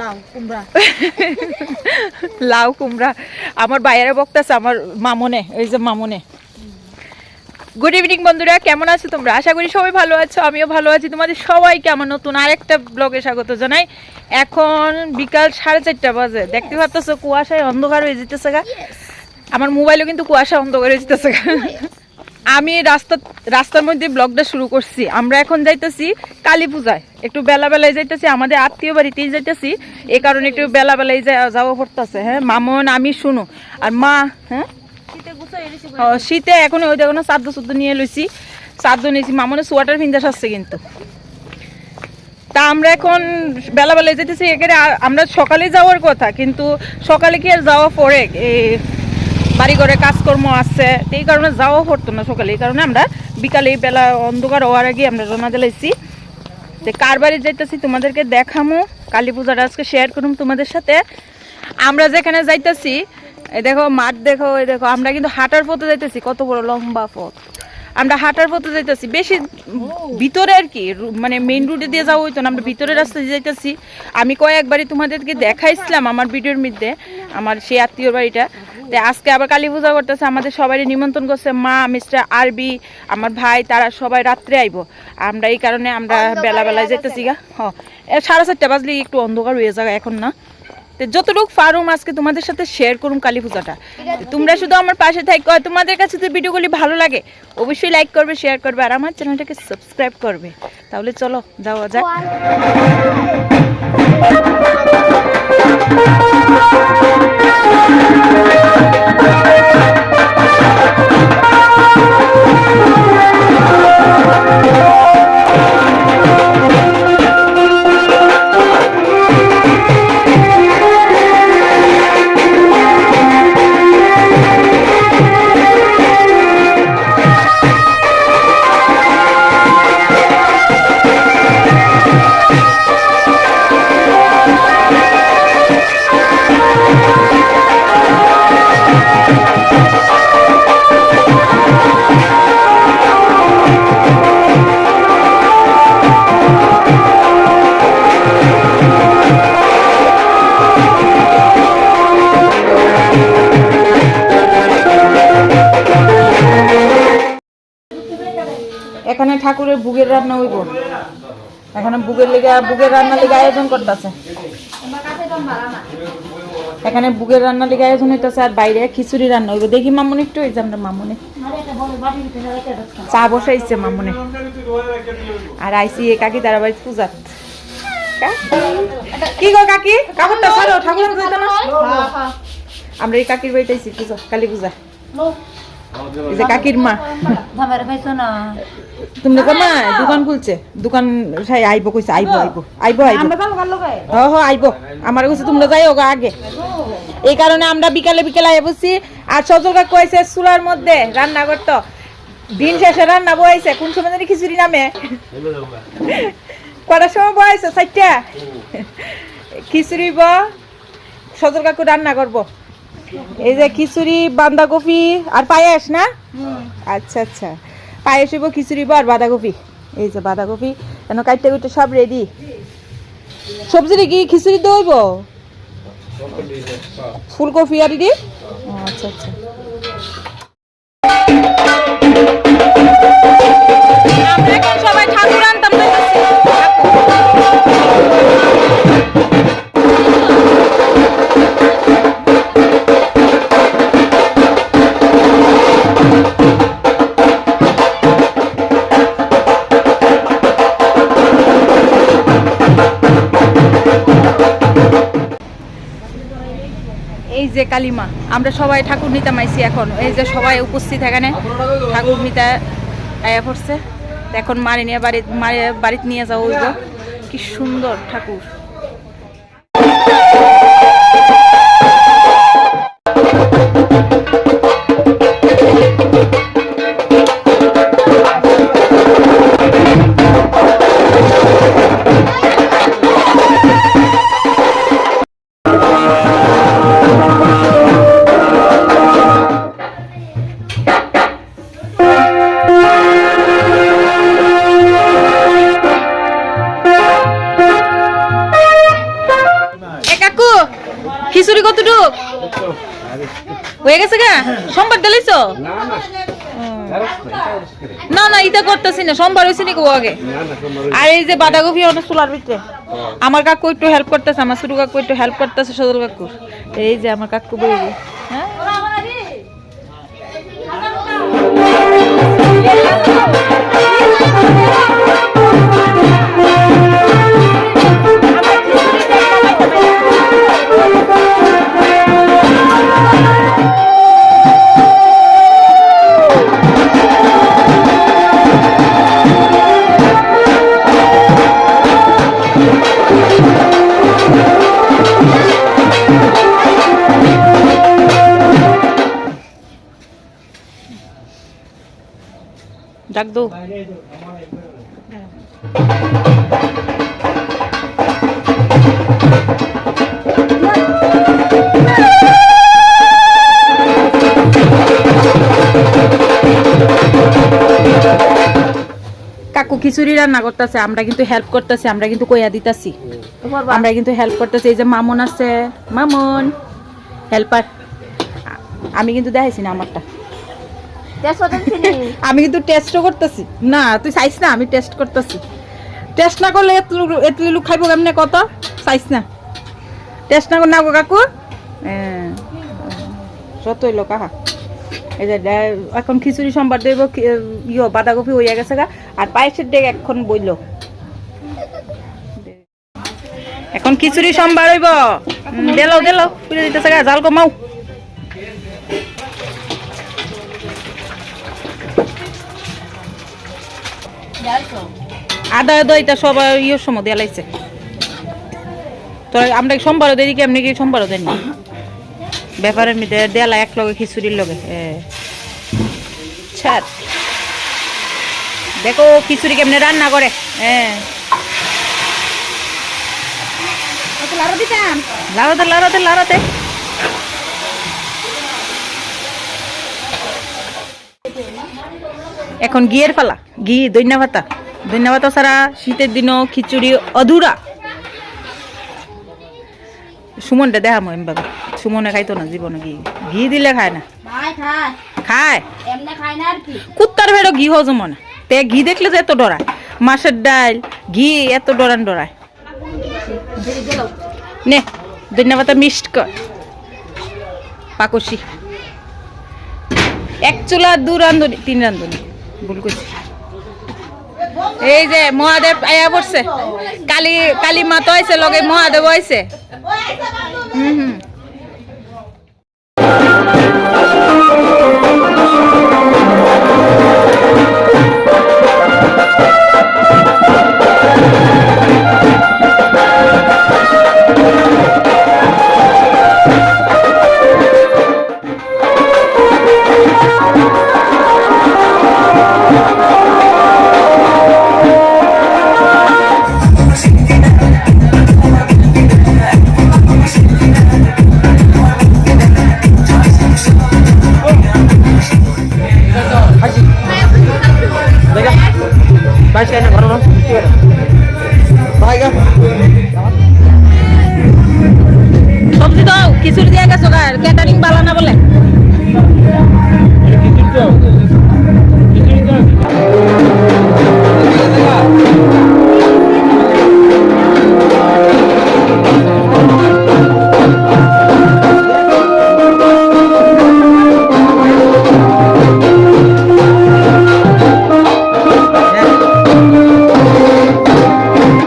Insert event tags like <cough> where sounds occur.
লাউ কুমড়া। <laughs> লাউ কুমড়া। আমার বাইরে বক্তাছে আমার মামনে এই যে মামনে। গুড ইভিনিং বন্ধুরা কেমন আছো তোমরা? আশা করি সবাই ভালো আছো আমিও ভালো আছি। তোমাদের সবাইকে আমার নতুন আরেকটা ব্লগে স্বাগত জানাই। এখন বিকাল সাড়ে চারটা বাজে। দেখতে পাচ্ছ কুয়াশায় অন্ধকার হয়ে যেতেছে গা। আমার মোবাইলও কিন্তু কুয়াশা অন্ধকার হয়ে যেতেছে গা। আমি রাস্তা রাস্তার মধ্যে ব্লগটা শুরু করছি। আমরা এখন যাইতেছি কালী পূজায়। একটু বেলা বেলায় যাইতেছি আমাদের আত্মীয় বাড়িতেই যাইতেছি। এই কারণে একটু বেলা বেলায় যা- যাওয়া পড়তেছে হ্যাঁ? মামন আমি শুনো। আর মা হ্যাঁ? শীতে এখন ওই দেখো না চাদ্দ চুদ্দ নিয়ে লইছি। চাদ্দ নিয়েছি। মামনে সোয়াটার ফিন্দাস আসছে কিন্তু। তা আমরা এখন বেলা বেলায় যেতেছি এখানে আমরা সকালে যাওয়ার কথা কিন্তু সকালে কি আর যাওয়া পড়ে? এই বাড়ি ঘরে কাজকর্ম আছে এই কারণে যাওয়া পড়তো না সকালে। এই কারণে আমরা বিকালে এই বেলা অন্ধকার হওয়ার আগে আমরা রওনা দিলাইছি। তো কার বাড়ি যাইতেছি তোমাদেরকে দেখামো, কালী পূজাটা আজকে শেয়ার করুম তোমাদের সাথে। আমরা যেখানে যাইতেছি, এই দেখো মাঠ দেখো, এই দেখো, আমরা কিন্তু হাঁটার পথে যাইতেছি, কত বড় লম্বা পথ। আমরা হাঁটার পথে যাইতেছি, বেশি ভিতরে আর কি মানে মেইন রুটে দিয়ে যাওয়া হইতো না, আমরা ভিতরে রাস্তা দিয়ে যাইতেছি। আমি কয়েকবারই তোমাদেরকে দেখাইছিলাম আমার ভিডিওর মধ্যে, আমার সেই আত্মীয়র বাড়িটা। তো আজকে আবার কালী পূজা করতেছে আমাদের সবাই নিমন্ত্রণ করছে মা মিস্টার আরবি আমার ভাই তারা সবাই রাত্রে আইবো। আমরা এই কারণে আমরা বেলা বেলায় যাইতেছি গা। হ। এ সাড়ে চারটা বাজলে একটু অন্ধকার হয়ে যাবে এখন না। তো যতটুকু পারুম আজকে তোমাদের সাথে শেয়ার করুম কালী পূজাটা। তোমরা শুধু আমার পাশে থাকো আর তোমাদের কাছে যদি ভিডিওগুলি ভালো লাগে অবশ্যই লাইক করবে শেয়ার করবে আর আমার চ্যানেলটাকে সাবস্ক্রাইব করবে। তাহলে চলো যাওয়া যাক। <laughs> এখানে ঠাকুরের বুগের রান্না হইব। এখানে বুগের লেগে, বুগের রান্না লেগে আয়োজন করতেছে। এখানে বুগের রান্না লেগে আয়োজন হইতেছে আর বাইরে খিচুড়ি রান্না হইব। দেখি মামুনি একটু যে আমরা মামুনি। চা বসাইছে মামুনি। আর আইসি এ কাকি তারা বাড়ি পূজা। কি? গো কাকি? কাপড়টা ছাড়ো ঠাকুর আমরা এই কাকির বাড়িতে আইসি পূজা, কালী পূজা। এই যে কাকির মা। ধামের খাইছো না? তোমরা তো মা দোকান খুলছে। দোকান সাই আইবো কইছে আইবো আইবো। আইবো আইবো হ হ আইবো। আমার কইছে তোমরা যাই ওগা আগে। এই কারণে আমরা বিকালে বিকালে আই বসছি। আর সজল কাকু কইছে চুলার মধ্যে রান্না করতো। দিন শেষে রান্না বইছে কোন সময় জানি খিচুড়ি নামে। কটার সময় বইছে চারটা। খিচুড়ি ব সজল কাকু রান্না করব। এই যে খিচুড়ি বাঁধাকপি আর পায়েস না? আচ্ছা আচ্ছা। পায়েস হইব খিচুড়ি হইব আর বাঁধাকপি। এই যে বাঁধাকপি কেন কাটতে কুটতে সব রেডি সবজি কি খিচুড়ি দইব ফুলকপি আর দিদি আচ্ছা আচ্ছা। যে কালিমা, আমরা সবাই ঠাকুর নিতে মাইছি এখন। এই যে সবাই উপস্থিত এখানে, ঠাকুর নিতে আয়া পড়ছে। এখন মারি নিয়ে বাড়ি মারি বাড়িতে নিয়ে হইব। কি সুন্দর ঠাকুর। হয়ে গেছে গা? সোমবার দিলিস না না ইটা করতেছি না সোমবার হয়েছে নাকি আগে? আর এই যে বাঁধাকপি অনেক চুলার ভিতরে। আমার কাকু একটু হেল্প করতেছে আমার ছোট কাকু একটু হেল্প করতেছে সদর কাকুর। এই যে আমার কাকু বই ডাক দো কাকু খিচুড়ি রান্না করতেছে আমরা কিন্তু হেল্প করতেছি আমরা কিন্তু কইয়া দিতাছি। আমরা কিন্তু হেল্প করতেছি এই যে মামুন আছে। মামুন হেল্পার আমি কিন্তু দেখাইছি না আমারটা। <laughs> আমি কিন্তু টেস্টও করতেছি। না, তুই চাইছ না, আমি টেস্ট করতেছি। টেস্ট না করলে এত এত লোক খাইব কেমনে কত? চাইছ না। টেস্ট না না কাকু। হ্যাঁ। যতই লোক, আহা। এই যে এখন খিচুড়ি সম্বার দেব ইয়ে বাঁধাকপি হইয়া গেছে গা। আর পায়েসের ডেক এখন বইল। এখন খিচুড়ি সম্বার হইব। দেলো দেলো পুজো দিতেছে গা, জাল কমাও। আদা দইটা সব ইয়ের সময় দেওয়া লাগছে। তো আমরা সোমবারও দেরি কি আপনি কি সোমবারও দেননি ব্যাপারের মধ্যে দেলা এক লগে খিচুড়ির লগে। ছাড়। দেখো খিচুড়ি কেমনে রান্না করে। হ্যাঁ লাড়াতে লাড়াতে লাড়াতে। এখন ঘিয়ের ফালা ঘি দৈন্যা ভাতা দৈন্যা ভাতা ছাড়া শীতের দিনও খিচুড়ি অধুরা। সুমনটা দেখামো এমভাবে সুমনে খাইতো না জীবনে ঘি ঘি দিলে খায় না। খায়। কুত্তার ভেড়ো ঘি হজম হয় না তে ঘি দেখলে তো এত ডরায়। মাছের ডাল ঘি এত ডরান ডরায়। নে ধন্যবাদ মিষ্ট কর। পাকসি এক চুলা দু রান্ধনি তিন রান্ধনি ভুল করছি। এই যে মহাদেব আয়া পড়ছে। কালী কালী মা তো আইছে, লগে মহাদেব আইসে হুম হুম। બાદશાહ એના ઘરનો